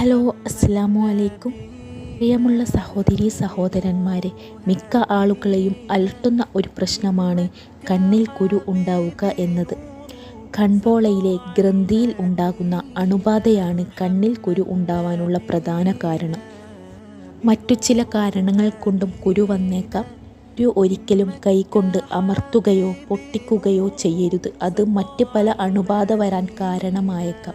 Hello അസ്സാമു അലൈക്കും പ്രിയമുള്ള സഹോദരി സഹോദരന്മാരെ മിക്ക ആളുകളെയും അലട്ടുന്ന ഒരു പ്രശ്നമാണ് കണ്ണിൽ കുരു ഉണ്ടാവുക എന്നത്. കൺപോളയിലെ ഗ്രന്ഥിയിൽ ഉണ്ടാകുന്ന അണുബാധയാണ് കണ്ണിൽ കുരു ഉണ്ടാവാനുള്ള പ്രധാന കാരണം. മറ്റു ചില കാരണങ്ങൾ കൊണ്ടും കുരു വന്നേക്കാം. കുരു ഒരിക്കലും കൈകൊണ്ട് അമർത്തുകയോ പൊട്ടിക്കുകയോ ചെയ്യരുത്. അത് മറ്റ് പല അണുബാധ വരാൻ കാരണമായേക്കാം.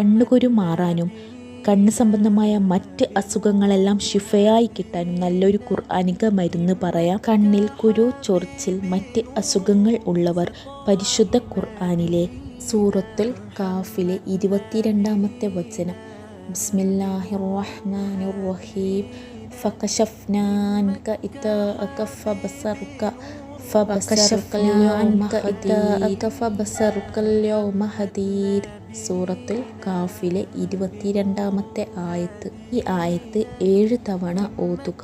കണ്ണുകുരു മാറാനും കണ്ണ് സംബന്ധമായ മറ്റ് അസുഖങ്ങളെല്ലാം ശിഫയായി കിട്ടാനും നല്ലൊരു ഖുർആാനിക മരുന്ന് പറയാം. കണ്ണിൽ കുരു ചൊറിച്ചിൽ മറ്റ് അസുഖങ്ങൾ ഉള്ളവർ പരിശുദ്ധ ഖുർആാനിലെ സൂറത്തുൽ കാഫിലെ ഇരുപത്തിരണ്ടാമത്തെ വചനം ബിസ്മില്ലാഹിർ റഹ്മാനിർ റഹീം ഫകശഫ്നാൻക ഇതഅക ഫബസറുക فبصرك اليوم حديد فبصرك اليوم حديد സൂറത്തുൽ കാഫിലെ ഇരുപത്തിരണ്ടാമത്തെ ആയത്ത് ഈ ആയത്ത് ഏഴ് തവണ ഓതുക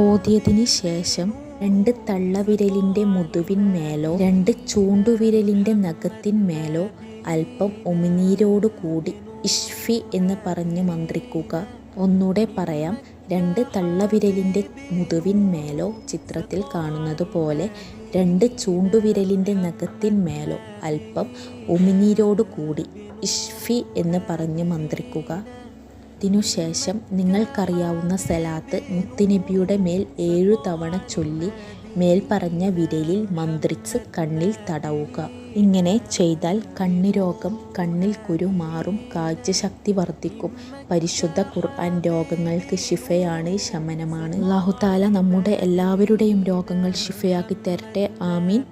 ഓതിയതിന് ശേഷം രണ്ട് തള്ളവിരലിൻ്റെ മുതുവിന്മേലോ രണ്ട് ചൂണ്ടുവിരലിൻ്റെ നഖത്തിന്മേലോ അല്പം ഉമിനീരോട് കൂടി ഇഷ്ഫി എന്ന് പറഞ്ഞ് മന്ത്രിക്കുക. ഒന്നുകൂടെ പറയാം. രണ്ട് തള്ളവിരലിന്റെ മുതുവിന്മേലോ ചിത്രത്തിൽ കാണുന്നത് പോലെ രണ്ട് ചൂണ്ടുവിരലിന്റെ നഖത്തിന്മേലോ അല്പം ഉമിനീരോട് കൂടി ഇഷ്ഫി എന്ന് പറഞ്ഞ് മന്ത്രിക്കുക. ഇതിനുശേഷം നിങ്ങൾക്കറിയാവുന്ന സലാത്ത് മുത്തുനബിയുടെ മേൽ ഏഴു തവണ ചൊല്ലി മേൽപ്പറഞ്ഞ വിരലിൽ മന്ത്രിച്ച് കണ്ണിൽ തടവുക. ഇങ്ങനെ ചെയ്താൽ കണ്ണിരോഗം കണ്ണിൽ കുരു മാറും കാഴ്ചശക്തി വർദ്ധിക്കും. പരിശുദ്ധ ഖുർആൻ രോഗങ്ങൾക്ക് ശിഫയാണ് ശമനമാണ്. അള്ളാഹുതാല നമ്മുടെ എല്ലാവരുടെയും രോഗങ്ങൾ ശിഫയാക്കി തരട്ടെ. ആമീൻ.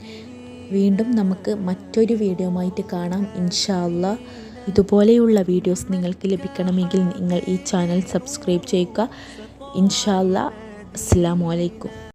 വീണ്ടും നമുക്ക് മറ്റൊരു വീഡിയോമായിട്ട് കാണാം. ഇൻഷാല്ല ഇതുപോലെയുള്ള വീഡിയോസ് നിങ്ങൾക്ക് ലഭിക്കണമെങ്കിൽ നിങ്ങൾ ഈ ചാനൽ സബ്സ്ക്രൈബ് ചെയ്യുക. ഇൻഷാല്ല അസ്സാം വലൈക്കും